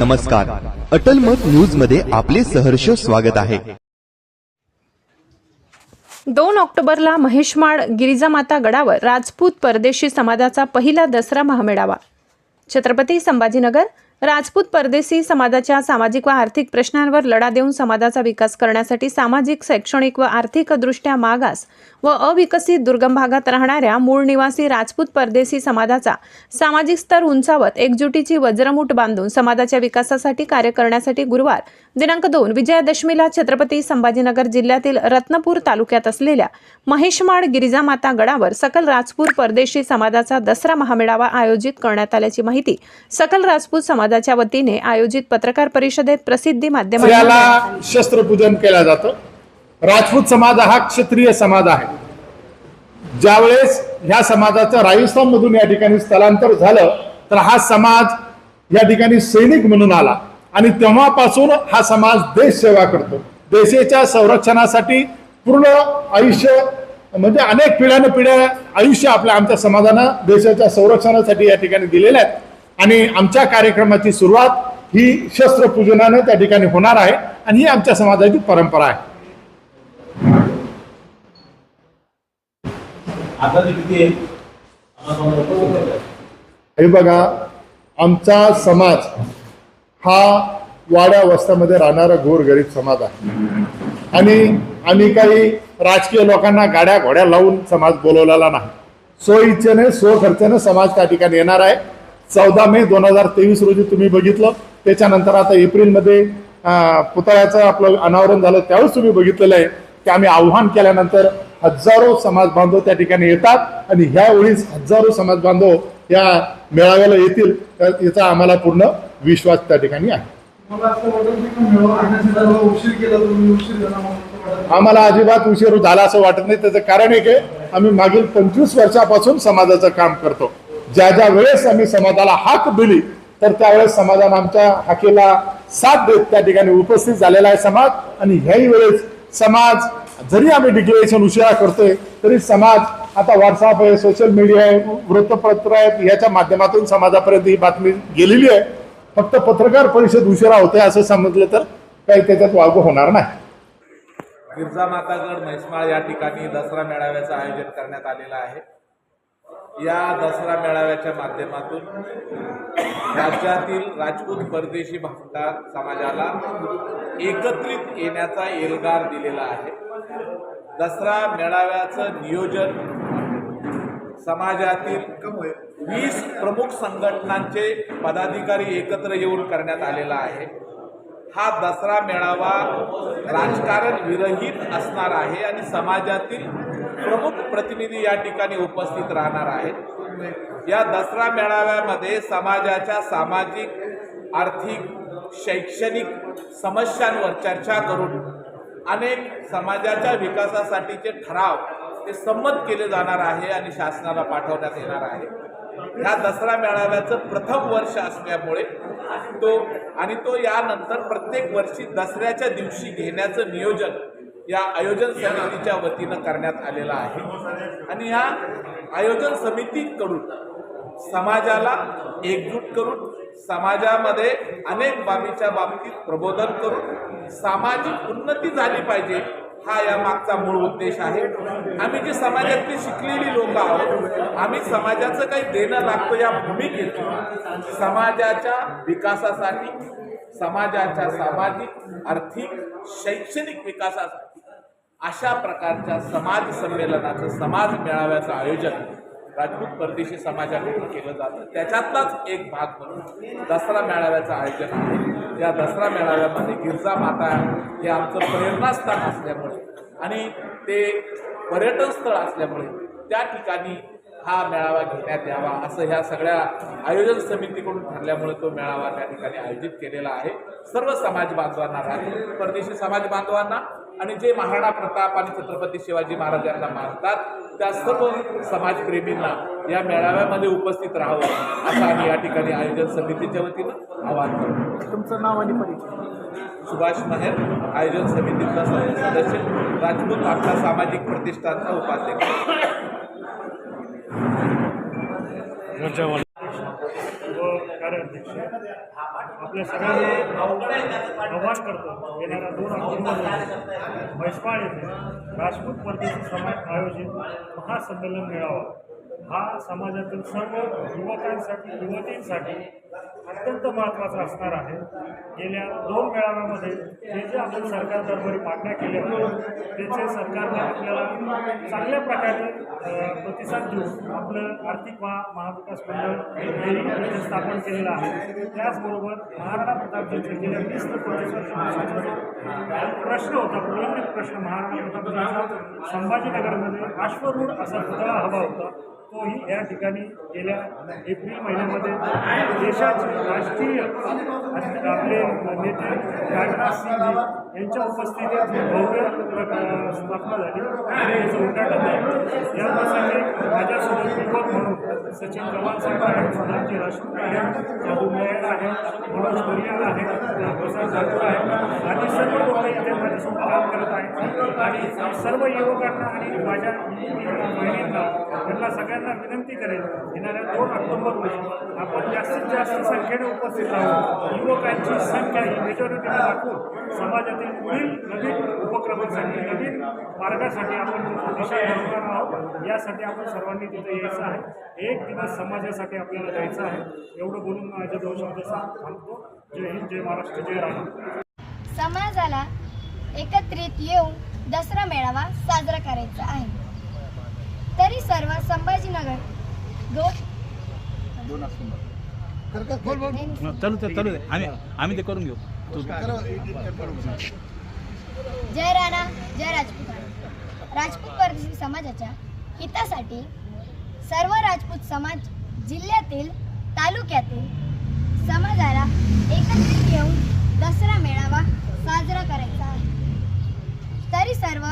नमस्कार. अटल मत न्यूजमध्ये आपले सहर्ष स्वागत आहे. दोन ऑक्टोबरला महेशमाळ गिरिजामाता गडावर राजपूत परदेशी समाजाचा पहिला दसरा महामेळावा. छत्रपती संभाजीनगर राजपूत परदेशी समाजाच्या सामाजिक व आर्थिक प्रश्नांवर लढा देऊन समाजाचा विकास करण्यासाठी सामाजिक शैक्षणिक व आर्थिकदृष्ट्या मागास व अविकसित दुर्गम भागात राहणाऱ्या मूळ निवासी राजपूत परदेशी समाजाचा सामाजिक स्तर उंचावत एकजुटीची वज्रमूठ बांधून समाजाच्या विकासासाठी कार्य करण्यासाठी गुरुवार दिनांक दोन विजयादशमीला छत्रपती संभाजीनगर जिल्ह्यातील रत्नपूर तालुक्यात असलेल्या महेशमाड गिरिजामाता गडावर सकल राजपूत परदेशी समाजाचा दसरा महामेळावा आयोजित करण्यात आल्याची माहिती सकल राजपूत समाजाच्या वतीने आयोजित पत्रकार परिषदेत प्रसिद्धी माध्यमाला शस्त्रपूजन केलं जातं. राजपूत समाज हा क्षत्रिय समाज आहे. ज्यावेळेस ह्या समाजाचं राजस्थान मधून या ठिकाणी स्थलांतर झालं तर हा समाज या ठिकाणी सैनिक म्हणून आला. आणि तेव्हापासून हा समाज देश सेवा करतो. देशाच्या संरक्षणासाठी पूर्ण आयुष्य म्हणजे अनेक पिढ्यानं पिढ्या आयुष्य आपल्या आमच्या समाजानं देशाच्या संरक्षणासाठी या ठिकाणी दिलेले आहेत आणि आमच्या कार्यक्रमाची सुरुवात ही शस्त्रपूजनानं त्या ठिकाणी होणार आहे. आणि ही आमच्या समाजाची परंपरा आहे. आता ते किती आहे? हे बघा आमचा समाज हा वाड्या वस्त्यामध्ये राहणारा गोरगरीब समाज आहे. आणि आम्ही काही राजकीय लोकांना गाड्या घोड्या लावून समाज बोलवलेला नाही. सो इच्छेने सो खर्चाने समाज त्या ठिकाणी येणार आहे. चौदा मे दोन हजार तेवीस रोजी तुम्ही बघितलं. त्याच्यानंतर आता एप्रिलमध्ये पुतळ्याचं आपलं अनावरण झालं त्यावेळेस तुम्ही बघितलेलं आहे. की आम्ही आव्हान केल्यानंतर हजारो समाज बांधव त्या ठिकाणी येतात आणि ह्या वेळीच हजारो समाज बांधव या मेळाव्याला येतील. तर याचा आम्हाला पूर्ण विश्वास त्या ठिकाणी आहे. आम्हाला अजिबात उशीर झाला असं वाटत नाही. त्याचं कारण एक आहे आम्ही मागील पंचवीस वर्षापासून समाजाचं काम करतो. ज्या ज्या वेळेस आम्ही समाजाला हाक दिली तर त्यावेळेस समाजानं आमच्या हाकेला साथ देत त्या ठिकाणी उपस्थित झालेला आहे समाज. आणि ह्याही वेळेस समाज जरी आम्ही डिक्लेरेशन उशिरा करतोय तरी समाज आता व्हॉट्सअप आहे सोशल मीडिया आहे वृत्तपत्र आहेत याच्या माध्यमातून समाजापर्यंत ही बातमी गेलेली आहे. फक्त पत्रकार परिषद उशिरा होते असं समजलं तर काही त्याच्यात वागू होणार नाही. गिरजा मातागड म्हैसमाळ या ठिकाणी दसरा मेळाव्याचं आयोजन करण्यात आलेलं आहे. या दसरा मेळाव्याच्या माध्यमातून राज्यातील राजपूत परदेशी भामटा समाजाला एकत्रित येण्याचा एल्गार दिलेला आहे. दसरा मेळाव्याचं नियोजन समाजातील वीस प्रमुख संघटनांचे पदाधिकारी एकत्र येऊन करण्यात आलेला आहे. हा दसरा मेळावा राजकारण विरहित असणार आहे आणि समाजातील प्रमुख प्रतिनिधी या ठिकाणी उपस्थित राहणार आहेत. या दसरा मेळाव्यामध्ये समाजाच्या सामाजिक आर्थिक शैक्षणिक समस्यांवर चर्चा करून अनेक समाजाच्या विकासासाठीचे ठराव ते संमत केले जाणार आहे आणि शासनाला पाठवण्यात येणार आहे. ह्या दसरा मेळाव्याचं प्रथम वर्ष असल्यामुळे तो आणि तो यानंतर प्रत्येक वर्षी दसऱ्याच्या दिवशी घेण्याचं नियोजन या आयोजन समितीच्या वतीनं करण्यात आलेलं आहे. आणि ह्या आयोजन समितीकडून समाजाला एकजूट करून समाजामध्ये अनेक बाबीच्या बाबतीत प्रबोधन करून सामाजिक उन्नती झाली पाहिजे हा या मागचा मूळ उद्देश आहे. आम्ही जी समाजातली शिकलेली लोक आहोत आम्ही समाजाचं काही देणं लागतो या भूमिकेतून समाजाच्या विकासासाठी समाजाच्या सामाजिक आर्थिक शैक्षणिक विकासासाठी अशा प्रकारच्या समाज संमेलनाचं समाज मेळाव्याचं आयोजन राजपूत परदेशी समाजाकडून केलं जातं. त्याच्यातलाच एक भाग म्हणून दसरा मेळाव्याचं आयोजन आहे. या दसरा मेळाव्यामध्ये गिरजा माता हे आमचं प्रेरणास्थान असल्यामुळे आणि ते पर्यटन स्थळ असल्यामुळे त्या ठिकाणी हा मेळावा घेण्यात यावा असं ह्या सगळ्या आयोजन समितीकडून ठरल्यामुळे तो मेळावा त्या ठिकाणी आयोजित केलेला आहे. सर्व समाज बांधवांना राजपूत परदेशी समाज बांधवांना आणि जे महाराणा प्रताप आणि छत्रपती शिवाजी महाराजांना मानतात त्या सर्व समाजप्रेमींना या मेळाव्यामध्ये उपस्थित राहावं असं आम्ही या ठिकाणी आयोजन समितीच्या वतीनं आवाहन करतो. तुमचं नाव आणि परिचय? सुभाष महेर आयोजन समितीचा सदस्य राजपूत आपला सामाजिक प्रतिष्ठानचा उपाध्यक्ष. कार्याध्यक्ष आपल्या सगळ्यांना आव्हान करतो येणाऱ्या दोन ऑक्टोबर म्हैसमाळ येथे राजपूत परदेशी समाज आयोजित महासंमेलन मेळावा हा समाजातील सर्व युवकांसाठी युवतींसाठी अत्यंत महत्त्वाचा असणार आहे. गेल्या दोन मेळाव्यामध्ये जे जे आपण सरकार दरबारी मागण्या केल्या होत्या त्याचे सरकारने आपल्याला चांगल्या प्रकारे प्रतिसाद देऊन आपलं आर्थिक महा महाविकास मंडळ स्थापन केलेलं आहे. त्याचबरोबर महाराणा प्रतापजींचे गेल्या वीस ते पंचवीस वर्षांपासूनचा प्रश्न होता प्रलंबित प्रश्न महाराणा संभाजीनगरमध्ये अश्वरूढ असा पुतळा हवा होता. तोही या ठिकाणी गेल्या एप्रिल महिन्यामध्ये देशाचे राष्ट्रीय आपले नेते राजनाथ सिंह यांच्या उपस्थितीत भव्य स्थापना झाली. आणि याचं उद्घाटन झालं. या प्रसंगी माझ्यासोबत म्हणून सचिन चव्हाण साहेब आहेत सुधांची राजपूत आहेत जादू मेहर आहेत मनोज कुरियान आहेत प्रसाद ठाकूर आहेत. आणि सर्व लोक इथे माझ्यासोबत काम करत आहेत. आणि सर्व युवकांना आणि माझ्या बहिणींना त्यांना सगळ्यांना विनंती करेल येणाऱ्या दोन ऑक्टोबर रोजी आपण जास्तीत जास्त संख्येने उपस्थित राहू. युवकांची संख्या ही मेजॉरिटीला दाखवून समाजातील पुढील नवीन उपक्रमांसाठी नवीन मार्गासाठी आपण दिशा आहोत. यासाठी आपण सर्वांनी तिथे यायचं आहे. एक दिवस समाजासाठी आपल्याला जायचं आहे. एवढं बोलून माझ्या दोन शब्द सांगतो जय हिंद जय महाराष्ट्र जय राम. समाजाला एकत्रित येऊन दसरा मेळावा साजरा करायचा आहे तरी सर्व संभाजीनगर दोन चालू ते चालू दे. आम्ही आम्ही ते करून घेऊ. तू जय राणा जय राजपूत. राजपूत परदेशी समाजाच्या हितासाठी सर्व राजपूत समाज जिल्ह्यातील तालुक्यातील समाजाला एकत्रित येऊन दसरा मेळावा साजरा करायचा आहे. तरी सर्व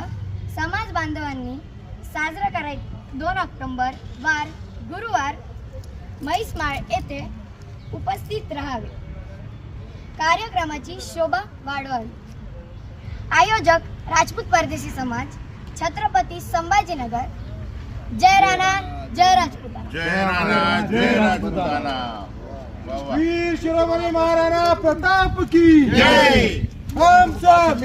समाज बांधवांनी साजरा कराय दोन ऑक्टोंबर वार गुरुवार म्हैसमाळ येथे उपस्थित राहावे. कार्यक्रमाची शोभा वाढवावी. आयोजक राजपूत परदेशी समाज छत्रपती संभाजीनगर. जय राणा जय राजपुताना. जय राणा जय राजपुताना. वीर शिरोमणी महाराणा प्रताप की जय. हम सब